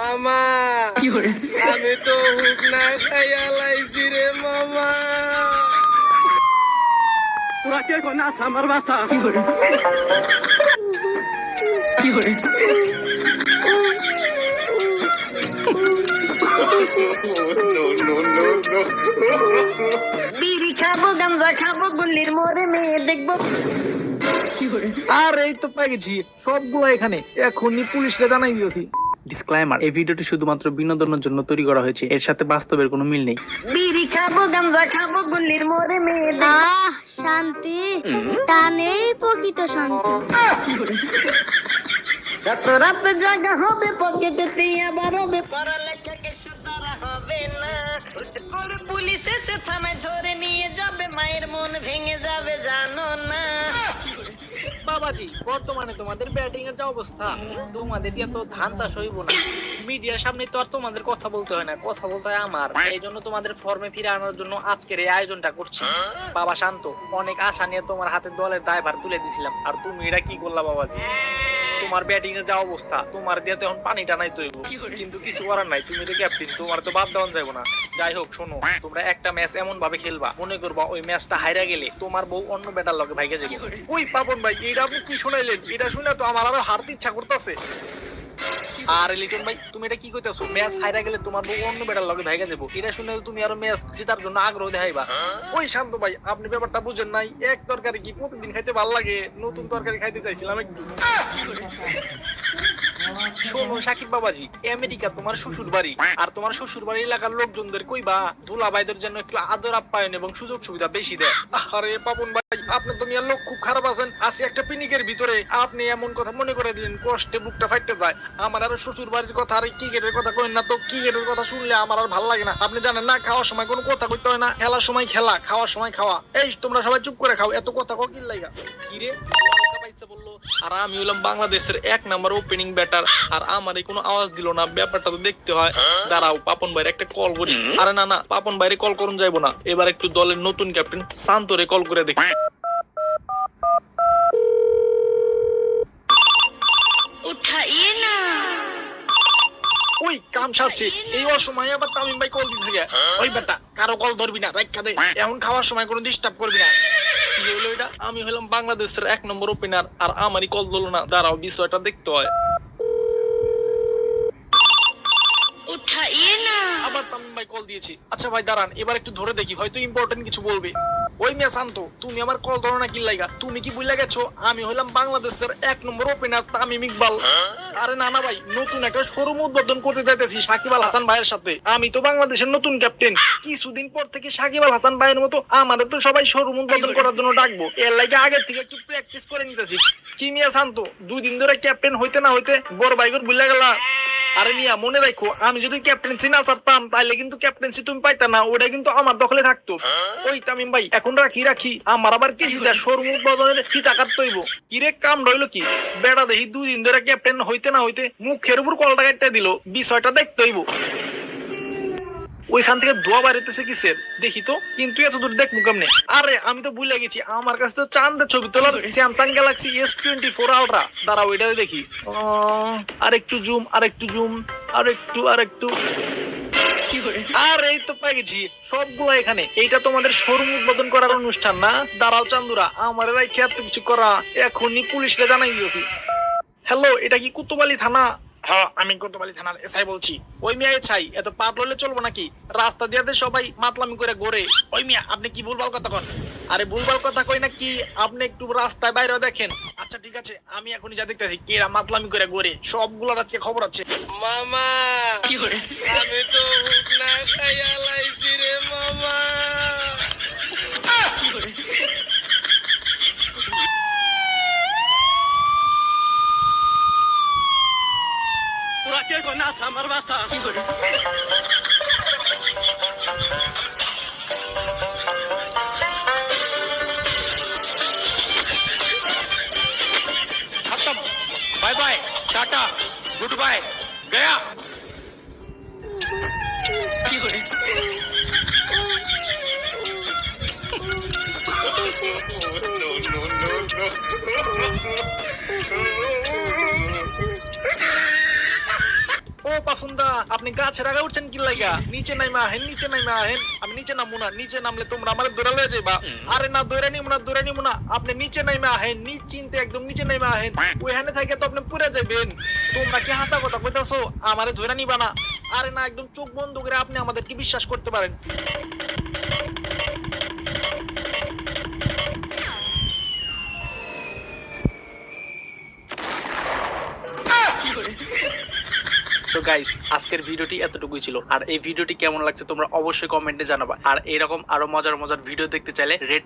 মামা আমি তো হুক না খাইয়া লাইছি রে মামা। তোরা কে নাচ আমার বাসা। বিড়ি খাব খাব গুল্লির মোড়ে মেয়ে দেখব। আর এই তো পেয়ে গেছি সবগুলো এখানে। এখনই পুলিশকে জানাই দিয়েছি। ডিসক্লাইমার এই ভিডিওটি শুধুমাত্র বিনোদনের জন্য তৈরি করা হয়েছে। এর সাথে বাস্তবের কোনো মিল নেই। বিড়ি খাব গাঞ্জা খাব গুল্লির মোড়ে মেয়ে আহ শান্তি। টানেই প্রকৃত শান্তি। যত রাত জাগা হবে পকেটে আবার হবে। পড়ালেখা কিছু তারা হবে না। করে পুলিশ এসে থানায় ভেঙে যাবে, জানো না। বাবাজি, বর্তমানে তোমাদের ব্যাটিং এর যা অবস্থা, তোমাদের দিয়ে তো ধান চাষ হইব না। মিডিয়ার সামনে তো আর তোমাদের কথা বলতে হয় না, কথা বলতে হয় আমার। এই জন্য তোমাদের ফর্মে ফিরে আনার জন্য আজকের এই আয়োজনটা করছি। বাবা শান্ত, অনেক আশা নিয়ে তোমার হাতে দলের দায়ভার তুলে দিছিলাম। আর তুমি এটা কি করলা বাবাজি? তোমার ব্যাটিং এর যা অবস্থা তোমার দিয়ে তো এখন পানি টানাই তৈব কিন্তু কিছু করার নাই তুমি তো ক্যাপ্টেন তোমার তো বাদ দেওয়া যাবে না। যাই হোক শোনো তোমরা একটা ম্যাচ এমন ভাবে খেলবা মনে করবা ওই ম্যাচটা হাইরা গেলে তোমার বউ অন্য ব্যাটার লগে ভাইগে যাবে ওই পাপন ভাই এটা আপনি কি শুনাইলেন? এটা শুনে তো আমার আরও হারতে ইচ্ছা করতেছে। আর লিটন ভাই তুমি এটা কি কইতাছো? ম্যাচ হাইরা গেলে তোমার বউ অন্য বেটার লগে ভাইগা যাব এটা শুনে তুমি আরও ম্যাচ জেতার জন্য আগ্রহ দেখাইবা। ওই শান্ত ভাই আপনি ব্যাপারটা বুঝেন নাই। এক তরকারি কি প্রতিদিন খাইতে ভালো লাগে? নতুন তরকারি খাইতে চাইছিলাম একটু। শোনো, সাকিব বাবাজি আমেরিকা তোমার শ্বশুর বাড়ি। আর তোমার শ্বশুর বাড়ি এলাকার লোকজনদের দুলা ভাইদের জন্য একটু আদর আপ্যায়ন এবং সুযোগ সুবিধা বেশি দেয়। আরে পাপন ভাই, আপনি তো লোক খুব খারাপ আছেন। একটা পিনিকের ভিতরে। আপনি এমন কথা মনে করে দিলেন, কষ্টে বুকটা ফাইটে যায়। আমার আর শ্বশুর বাড়ির কথা আর ক্রিকেটের কথা কইন না তো। ক্রিকেটের কথা শুনলে আমার আর ভালো লাগে না। আপনি জানেন না, খাওয়ার সময় কোনো কথা কইতে হয় না। খেলার সময় খেলা, খাওয়ার সময় খাওয়া। এই, তোমরা সবাই চুপ করে খাও। এত কথা কিল লাগা কি রে পাইছে বলল আর আমি হলাম বাংলাদেশের এক নাম্বার ওপেনিং ব্যাটার আর আমারই কোনো আওয়াজ দিল না ব্যাপারটা তো দেখতে হয়। দাঁড়াও পাপন ভাইয়ের একটা কল করি। আরে না না পাপন বাইরে কল করুন যাইবো না। এবার একটু দলের নতুন ক্যাপ্টেন শান্তরে কল করে দেখি। উঠাইয়ে না। ওই কাম সারছে। এই অসময়ে আবার তামিম ভাই কল দিছে গে। ওই বেটা কারও কল ধরবি না রাখা দে। এখন খাওয়ার সময় কোনো ডিস্টার্ব করবি না। কি হলো এটা? আমি হলাম বাংলাদেশের এক নম্বর ওপেনার আর আমারই কল দিল না। দাঁড়াও বিষয়টা দেখতে হয়। উঠাইয়ে না। আবার তামিম ভাই কল দিয়েছি। আচ্ছা ভাই দাঁড়ান এবার একটু ধরে দেখি হয়তো ইম্পর্টেন্ট কিছু বলবে। ওই মিয়া শান্ত, তুমি আমার কল ধরো না কি লাইগা তুমি কি বুঝলা গেছো? আমি হলাম বাংলাদেশের এক নম্বর ওপেনার তামিম ইকবাল। আরে না না ভাই, নতুন একটা শোরুম উদ্বোধন করতে যাইতেছি সাকিব আল হাসান ভাইয়ের সাথে। আমি তো বাংলাদেশের নতুন ক্যাপ্টেন কিছুদিন পর থেকে সাকিব আল হাসান ভাইয়ের মতো আমাদের তো সবাই শোরুম উদ্বোধন করার জন্য ডাকবো। এর লাগে আগের থেকে একটু প্র্যাকটিস করে নিতেছি। কি মিয়া শান্ত, দুই দিন ধরে ক্যাপ্টেন হইতে না হইতে বড় বাইকর বুঝলা গেলা। আরে মিয়া, মনে রাখো, আমি যদি ক্যাপ্টেন্সি না ছাড়তাম তাহলে কিন্তু ক্যাপ্টেন্সি তুমি পাইতা না ওটা কিন্তু আমার দখলে থাকতো। ওই তামিম ভাই, এখন রাখি রাখি। আমার আবার কি সিধা শোরুম উদ্বোধনের কি তাকাত তৈব কি রে কাম রইল কি? বেড়া দেখি দুই দিন ধরে ক্যাপ্টেন হইতে না হইতে মুখের উপর কলটা কাটতে দিল, বিষয়টা দেখতে হইব। ওইখান থেকে ধোয়া বাড়িতেছে কিসের দেখি তো, কিন্তু এত দূর দেখব কেমনে আরে, আমি তো ভুলে গেছি, আমার কাছে তো চাঁদের ছবি তোলার Samsung Galaxy S twenty four Ultra দাঁড়াও ওইটা দেখি। আর একটু জুম আর একটু জুম আর একটু আর একটু আর এই তো পেয়ে গেছি, সবগুলো এখানে। এইটা তোমাদের শোরুম উদ্বোধন করার অনুষ্ঠান না? দাঁড়াও চান্দুরা, আমার এরাই খেয়াল কিছু করা, এখনই পুলিশরা জানাই দিয়েছি। হ্যালো এটা কি কুতুবালি থানা? হ্যাঁ আমি কোতবালি থানার এসআই বলছি। ওই মিয়া এসআই এত লইলে চলবো নাকি? রাস্তা দিয়ে সবাই মাতলামি করে ঘোরে। ওই মিয়া আপনি কি ভুলভাল কথা কন? আরে ভুলভাল কথা কই না কি? আপনি একটু রাস্তায় বাইরে দেখেন। আচ্ছা ঠিক আছে আমি এখনই যা দেখতেছি কেরা মাতলামি করে ঘোরে। সবগুলোর আজকে খবর আছে। মামা কি করে? আমি তো হুক না খাইয়া লাইছি রে মামা। Good bye. गया। আপনি গাছের আগে উঠছেন কি লাগা নিচে নাইমা আহেন নিচে নাইমা আহেন আমি নিচে নামবো না নিচে নামলে তোমরা আমার দৌড়া লয়ে যাইবা। আরে না দৌড়ে নিমু না দৌড়ে নিমু না। আপনি নিচে নাইমা আহেন নিচ চিনতে একদম নিচে নাইমা আহেন ওইখানে থেকে তো আপনি পুরে যাবেন তোমরা কি হাসা কথা কইতাছো? আমারে ধরে নিবা না। আরে না একদম চোখ বন্ধ করে আপনি আমাদেরকে বিশ্বাস করতে পারেন। সো গাইস আজকের ভিডিওটি এতটুকুই ছিল। আর এই ভিডিওটি কেমন লাগছে তোমরা অবশ্যই কমেন্টে জানাবা। আর এরকম আরও মজার মজার ভিডিও দেখতে চাইলে রেড